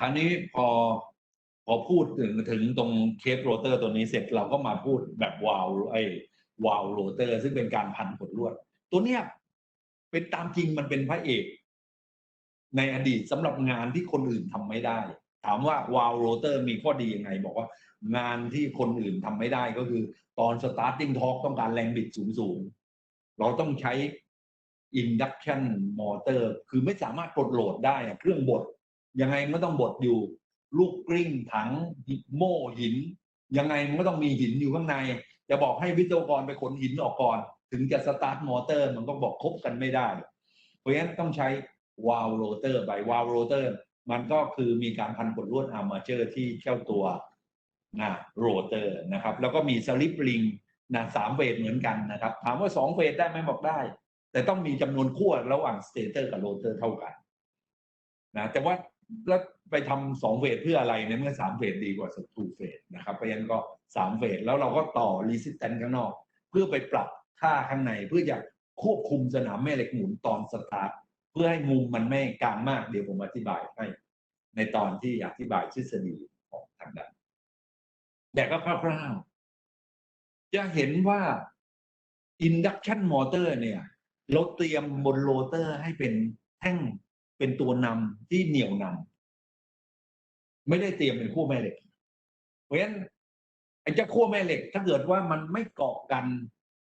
คราวนี้พอพอพูดถึงถึงตรงเคสโรเตอร์ตัวนี้เสร็จเราก็มาพูดแบบวาลไอ้วาลโรเตอร์ ซึ่งเป็นการพันผลลวด ตัวเนี้ยเป็นตามจริงมันเป็นพระเอก ในอดีตสำหรับงานที่คนอื่นทำไม่ได้ ถามว่าวาลโรเตอร์มีข้อดียังไง บอกว่างานที่คนอื่นทำไม่ได้ก็คือ ตอนสตาร์ติ้งทอกต้องการแรงบิดสูงๆ เราต้องใช้ induction motor คือไม่สามารถกดโหลดได้ เครื่องบด ยังไงมันก็ต้องบดอยู่ ลูกกลิ้งถังโม่หิน ยังไงมันก็ต้องมีหินอยู่ข้างใน จะบอกให้วิศวกรไปขนหินออกก่อน ถึงจะสตาร์ทมอเตอร์ มันก็บอกคบกันไม่ได้ เพราะฉะนั้นต้องใช้วาลโรเตอร์ไปวาลโรเตอร์ มันก็คือมีการพันกดลวดอาร์มาเจอร์ที่เจ้าตัวนะโรเตอร์นะครับ แล้วก็มีสลิปลิงนะสามเฟสเหมือนกันนะครับ ถามว่าสองเฟสได้ไหมบอกได้ แต่ต้องมีจำนวนขั้วระหว่างสเตเตอร์กับโรเตอร์เท่ากันนะแต่ว่า แล้วไปทำสองเฟสเพื่ออะไรในเมื่อสามเฟสดีกว่าสักทูเฟสนะครับเพราะฉะนั้นก็สามเฟสแล้วเราก็ต่อรีสิสแตนข้างนอก เพื่อไปปรับค่าข้างในเพื่อจะควบคุมสนามแม่เหล็กหมุนตอนสตาร์ทเพื่อให้มุมมันไม่กลางมากเดี๋ยวผมอธิบายให้ ในตอนที่อธิบายทฤษฎีของทางด้านแต่ก็คร่าวๆจะเห็นว่า induction motor เนี่ย เราเตรียมบนโรเตอร์ให้เป็นแท่ง เป็นตัวนำที่เหนี่ยวนำไม่ได้เตรียมเป็นขั้วแม่เหล็ก เพราะฉะนั้นไอ้เจ้าขั้วแม่เหล็ก ถ้าเกิดว่ามันไม่เกาะกัน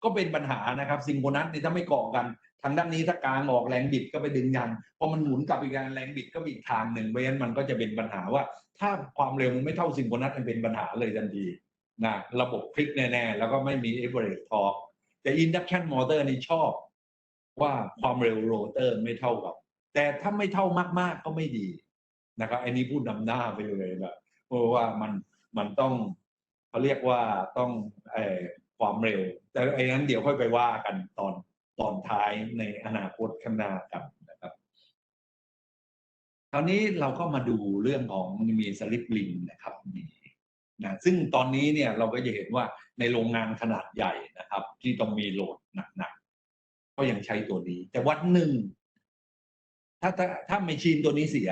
ก็เป็นปัญหานะครับซิงโครนัสนี่ถ้าไม่เกาะกัน ทางด้านนี้ถ้ากลางออกแรงบิดก็ไปดึงยันพอมันหมุนกลับอีกการแรงบิดก็อีกทางหนึ่งเพราะฉะนั้นมันก็จะเป็นปัญหาว่า ถ้าความเร็วมันไม่เท่าซิงโครนัสมันเป็นปัญหาเลยทันทีนะระบบพลิกแน่ๆแล้วก็ไม่มีเอเวอร์เรจทอร์แต่อินดักชันมอเตอร์นี่ชอบว่าความเร็วโรเตอร์ไม่เท่ากับ แต่ถ้าไม่เท่ามาก ๆ ก็ไม่ดีนะครับอันนี้พูดนำหน้าไปเลยแบบเพราะว่ามันมันต้องเขาเรียกว่าต้องอความเร็ว แต่ไอ้นั้นเดี๋ยวค่อยไปว่ากันตอนตอนท้ายในอนาคตข้างหน้ากันนะครับคราวนี้เราก็มาดูเรื่องของมีสลิปลิงนะครับมีนะซึ่งตอนนี้เนี่ยเราก็จะเห็นว่าในโรงงานขนาดใหญ่นะครับ ที่ต้องมีโหลดหนักๆก็ยังใช้ตัวนี้ แต่วันหนึ่ง ถ้าถ้าถ้าไม่ชินตัวนี้เสีย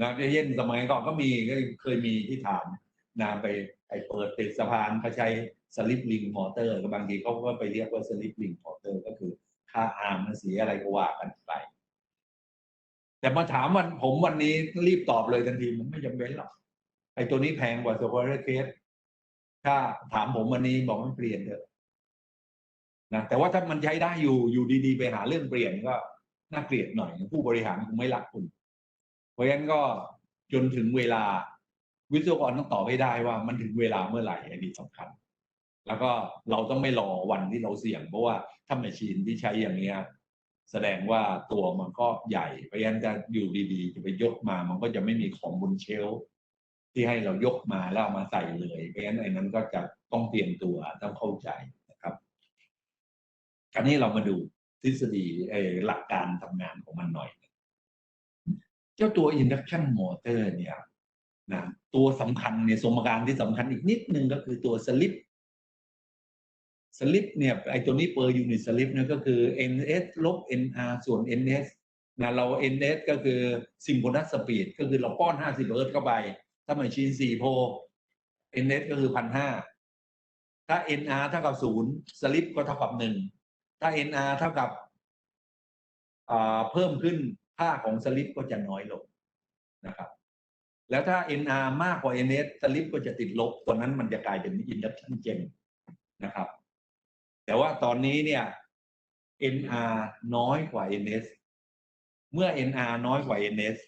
นะเช่นสมัยก่อนก็มีก็เคยมีที่ถามนะไปไอเปิดติดสะพานเขาใช้สลิปลิงมอเตอร์ก็บางทีเขาก็ไปเรียกว่าสลิปลิงมอเตอร์ก็คือค่าอาร์มมันเสียอะไรก็ว่ากันไป แต่มาถามวันผมวันนี้รีบตอบเลยทันทีมันไม่จำเป็นหรอกไอ้ตัวนี้แพงกว่าสควอเรเคสถ้าถามผมวันนี้บอกมันเปลี่ยนเถอะนะแต่ว่าถ้ามันใช้ได้อยู่อยู่ดีๆ ไปหาเรื่องเปลี่ยนก็ น่าเกลียดหน่อย ผู้บริหารคงไม่รักคุณ เพราะฉะนั้นก็จนถึงเวลาวิศวกรต้องตอบให้ได้ว่ามันถึงเวลาเมื่อไหร่อันนี้สำคัญ แล้วก็เราต้องไม่รอวันที่เราเสี่ยง เพราะว่าถ้าแมชชีนที่ใช้อย่างเนี้ยแสดงว่าตัวมันก็ใหญ่เพราะฉะนั้นจะอยู่ดีๆจะไปยกมา มันก็จะไม่มีของบนเชลที่ให้เรายกมาแล้วเอามาใส่เลยเพราะฉะนั้นไอ้นั้นก็จะต้องเตรียมตัวต้องเข้าใจนะครับ คราวนี้เรามาดู ฤษฎีหลักการทำงานของมันหน่อย เจ้าตัว induction motor เนี่ยนะตัวสำคัญในสมการที่สำคัญอีกนิดนึงก็คือตัวสลิปสลิปเนี่ยไอตัวนี้ per unit สลิปเนี่ยก็คือ ns ลบ nr ส่วน ns นะเรา ns ก็คือ synchronous speed ก็คือเราป้อน 50เฮิร์ตเข้าไป ถ้ามันชีน4โพ ns ก็คือพันห้าถ้า nr เท่ากับศูนย์สลิปก็เท่ากับหนึ่ง ถ้า nr เท่ากับเพิ่มขึ้นค่าของสลิปก็จะน้อยลงนะครับ แล้วถ้า nr มากกว่า ns สลิปก็จะติดลบตัวนั้นมันจะกลายเป็น induction gen นะครับ แต่ว่าตอนนี้เนี่ย nr น้อยกว่า ns เมื่อ nr น้อยกว่า ns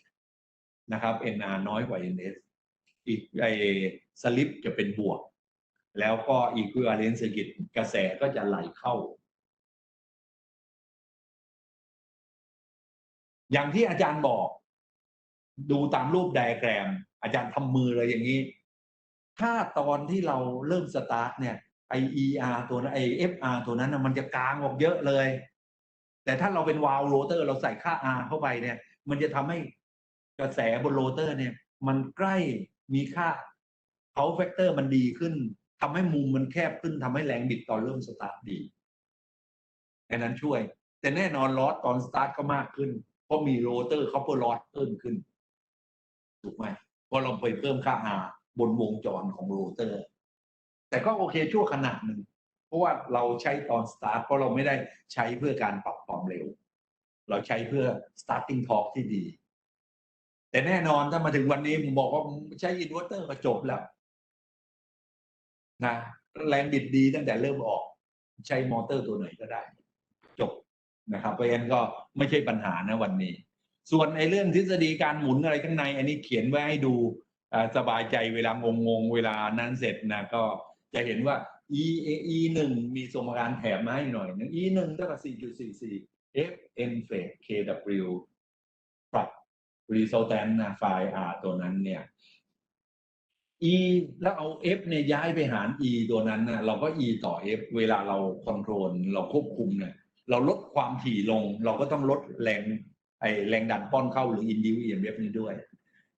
นะครับ nr น้อยกว่า ns อีกไอสลิปจะเป็นบวก แล้วก็ equivalent circuit กระแสก็จะไหลเข้า อย่างที่อาจารย์บอก ดูตามรูปไดอะแกรม อาจารย์ทำมือเลยอย่างนี้ ถ้าตอนที่เราเริ่มสตาร์ทเนี่ยไอ ER ตัวนั้นไอ FR ตัวนั้นมันจะกลางออกเยอะเลย แต่ถ้าเราเป็นวาลโรเตอร์ เราใส่ค่า R เข้าไปเนี่ย มันจะทำให้กระแสบนโรเตอร์เนี่ย มันใกล้มีค่าเขาแฟกเตอร์มันดีขึ้นทำให้มุมมันแคบขึ้นทำให้แรงบิดตอนเริ่มสตาร์ทดีอันนั้นช่วย แต่แน่นอนลอสตอนสตาร์ทก็มากขึ้น เพราะมีโรเตอร์เขาเปอร์ลอสเพิ่มขึ้น ถูกไหมเพราะเราไปเพิ่มค่า R บนวงจรของโรเตอร์ แต่ก็โอเคชั่วขณะหนึ่ง เพราะว่าเราใช้ตอนสตาร์ทเพราะเราไม่ได้ใช้เพื่อการปรับความเร็ว เราใช้เพื่อ starting torque ที่ดี แต่แน่นอนถ้ามาถึงวันนี้ผมบอกว่าใช้อินเวอร์เตอร์ก็จบแล้วนะแรงบิดดีตั้งแต่เริ่มออก ใช้มอเตอร์ตัวไหนก็ได้ นะครับเพราะฉะนั้นก็ไม่ใช่ปัญหานะวันนี้ ส่วนในเรื่องทฤษฎีการหมุนอะไรข้างใน อันนี้เขียนไว้ให้ดูสบายใจเวลางงงๆเวลานั้นเสร็จนะก็จะเห็นว่า e e หนึ่งมีสมการแถมมาให้หน่อยนึง e หนึ่งเท่ากับสี่จุดสี่สี่ f n f k w ปรับ resultant นะไฟล์ r ตัวนั้นเนี่ย e แล้วเอา f เนี่ยย้ายไปหาร e ตัวนั้นนะเราก็ e ต่อ f เวลาเราคอนโทรลเราควบคุมเนี่ย เราลดความถี่ลง เราก็ต้องลดแรงไอแรงดันป้อนเข้าหรือ induce EMF นี้ด้วย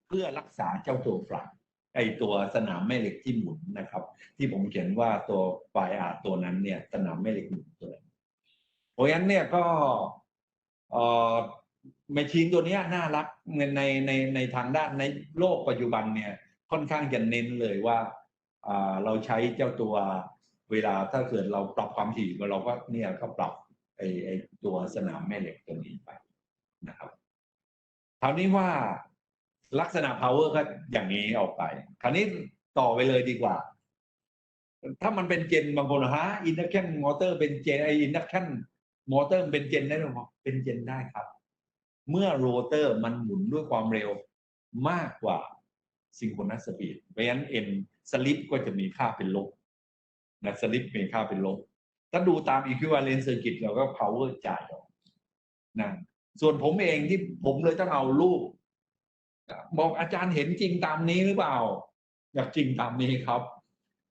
เพื่อรักษาเจ้าตัวฟลักไอตัวสนามแม่เหล็กที่หมุนนะครับ ที่ผมเขียนว่าตัวไฟอาร์ตัวนั้นเนี่ย สนามแม่เหล็กหมุนตัวนั้นเพราะฉะนั้นเนี่ยก็เอ่อแมชชีนตัวนี้น่ารักในในในในทางด้านในโลกปัจจุบันเนี่ย ค่อนข้างจะเน้นเลยว่าอ่าเราใช้เจ้าตัวเวลาถ้าเกิดเราปรับความถี่เราก็เนี่ยก็ปรับ ไอไอตัวสนามแม่เหล็กตัวนี้ไปนะครับคราวนี้ว่าลักษณะ power ก็อย่างนี้ออกไป คราวนี้ต่อไปเลยดีกว่า ถ้ามันเป็นเจนบางคนฮะ induction motor เป็นเจนไอ induction motor เป็นเจนได้หรือเปล่าเป็นเจนได้ครับ เมื่อโรเตอร์มันหมุนด้วยความเร็วมากกว่าซิงโครนัสสปีดเพราะฉะนั้นเอ็นสลิปก็จะมีค่าเป็นลบนะสลิปมีค่าเป็นลบ ถ้าดูตาม equivalent circuit เราก็ power จ่ายออกนะส่วนผมเองที่ผมเลยต้องเอารูปบอกอาจารย์เห็นจริงตามนี้หรือเปล่า อยากจริงตามนี้ครับ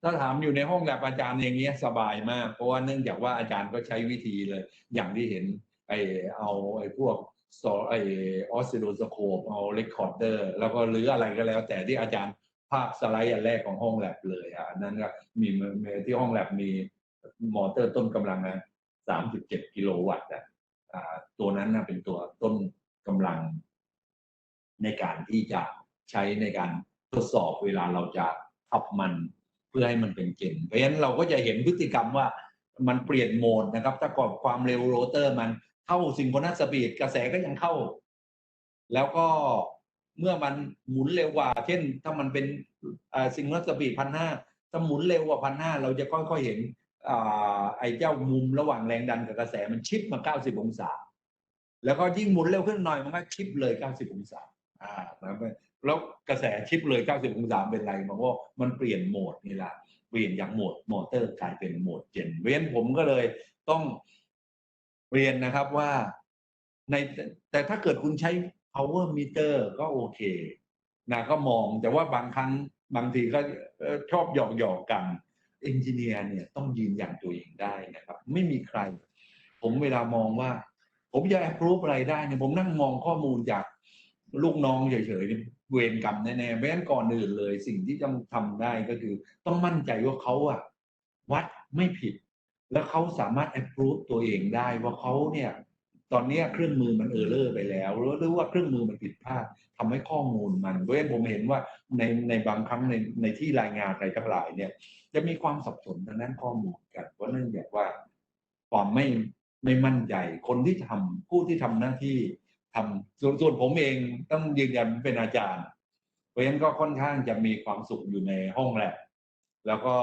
ถ้าถามอยู่ในห้องแลบอาจารย์อย่างเงี้ยสบายมาก เพราะว่าเนื่องจากว่าอาจารย์ก็ใช้วิธีเลย อย่างที่เห็นไอเอาไอพวกซอไอออสซิโลสโคปเอาเรคคอร์เดอร์ แล้วก็หรืออะไรก็แล้ว แต่ที่อาจารย์ภาพสไลด์อันแรกของห้องแลบเลยอะอันนั้นก็มีมีที่ห้องแลบมี มอเตอร์ต้นกำลังนะสามสิบเจ็ดกิโลวัตต์อะตัวนั้นนะเป็นตัวต้นกำลัง ในการที่จะใช้ในการทดสอบเวลาเราจะขับมันเพื่อให้มันเป็นเกณฑ์เพราะฉะนั้นเราก็จะเห็นพฤติกรรมว่ามันเปลี่ยนโหมดนะครับ ถ้าก่อนความเร็วโรเตอร์มันเข้าซิงโครนัสสปีดกระแสก็ยังเข้า แล้วก็เมื่อมันหมุนเร็วกว่า เช่น ถ้ามันเป็นซิงโครนัสสปีดพันห้าถ้าหมุนเร็วกว่าพันห้าเราจะค่อยๆเห็น ไอ้เจ้ามุมระหว่างแรงดันกับกระแสมันชิปมา 90 องศา แล้วก็ยิ่งหมุนเร็วขึ้นหน่อยมันก็ชิปเลย 90 องศาอ่าแล้วกระแสชิปเลย 90 องศาเป็นไรมันก็มันเปลี่ยนโหมดนี่แหละเปลี่ยนจากโหมดมอเตอร์กลายเป็นโหมดเจนเว้นผมก็เลยต้องเรียนนะครับว่าในแต่ถ้าเกิดคุณใช้ power meter ก็โอเคนะก็มองแต่ว่าบางครั้งบางทีก็ชอบหยอกหยอกกัน เอนจิเนียร์เนี่ยต้องยืนอย่างตัวเองได้นะครับ ไม่มีใคร ผมเวลามองว่า ผมจะ approve อะไรได้เนี่ยผมนั่งมองข้อมูลจากลูกน้องเฉยๆเวรกรรมแน่ๆแม้นก่อนอื่นเลย สิ่งที่ต้องทำได้ก็คือ ต้องมั่นใจว่าเขาอะวัดไม่ผิด แล้วเขาสามารถ approve ตัวเองได้ว่าเขาเนี่ย ตอนนี้เครื่องมือมันเออร์เลอร์ไปแล้วหรือว่าเครื่องมือมันผิดพลาดทำให้ข้อมูลมันเพราะฉะนั้นผมเห็นว่าในในบางครั้งในในที่รายงานอะไรทั้งหลายเนี่ย จะมีความสับสนทางด้านข้อมูลกันเพราะเนื่องจากว่าความไม่ไม่มั่นใจคนที่ทำผู้ที่ทำหน้าที่ทำส่วนส่วนผมเองต้องยืนยันเป็นอาจารย์ เพราะฉะนั้นก็ค่อนข้างจะมีความสุขอยู่ในห้องแลบแล้วก็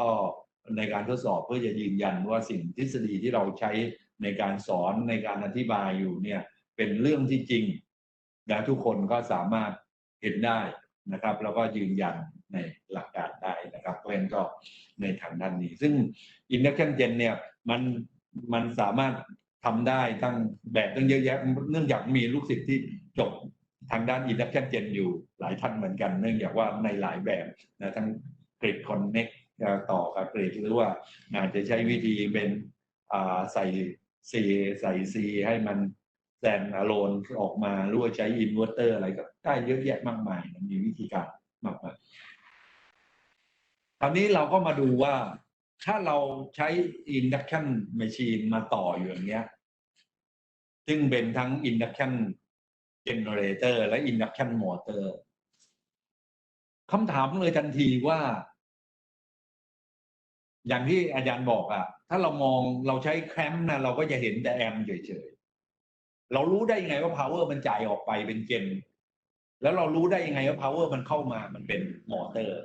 ในการทดสอบเพื่อจะยืนยันว่าสิ่งทฤษฎีที่เราใช้ ในการสอนในการอธิบายอยู่เนี่ยเป็นเรื่องที่จริงและทุกคนก็สามารถเห็นได้นะครับ แล้วก็ยืนยันในหลักการได้นะครับเพราะฉะนั้นก็ในทางด้านนี้ ซึ่ง induction gen เนี่ยมันมันสามารถทำได้ตั้งแบบตั้งเยอะแยะ เนื่องจากมีลูกศิษย์ที่จบทางด้าน induction gen อยู่หลายท่านเหมือนกัน เนื่องจากว่าในหลายแบบนะทั้งกริด connect ต่อกับกริดหรือว่าอาจจะใช้วิธีเป็นใส่ C ใส่ C ให้มันแซนอะโลนออกมาหรือว่าใช้อินเวอร์เตอร์อะไรก็ได้เยอะแยะมากมายมีวิธีการมากมายคราวนี้เราก็มาดูว่าถ้าเราใช้ induction machine มาต่ออยู่อย่างเงี้ย ซึ่งเป็นทั้ง induction generator และ induction motor คำถามเลยทันทีว่า อย่างที่อาจารย์บอกอะถ้าเรามองเราใช้แคมป์นะเราก็จะเห็นแต่แอมเฉยๆ เรารู้ได้ยังไงว่า power มันจ่ายออกไปเป็นเจน แล้วเรารู้ได้ยังไงว่า power มันเข้ามามันเป็นมอเตอร์